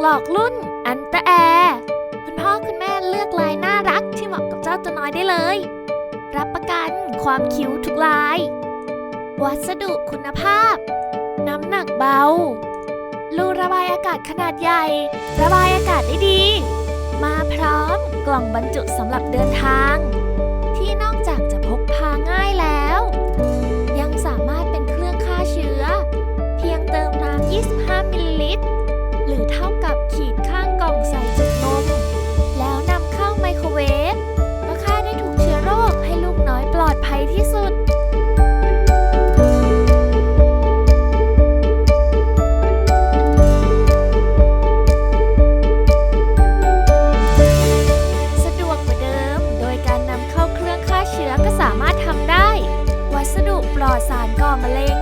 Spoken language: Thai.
หลอกรุ่น อันตะแอร์คุณพ่อคุณแม่เลือกลายน่ารักที่เหมาะกับเจ้าตัวน้อยได้เลย รับประกันความคิ้วทุกลาย วัสดุคุณภาพ น้ำหนักเบา รูระบายอากาศขนาดใหญ่ ระบายอากาศได้ดี มาพร้อมกล่องบรรจุสำหรับเดินทาง เชื้อก็สามารถทำได้ วัสดุปลอดสารก่อมะเร็ง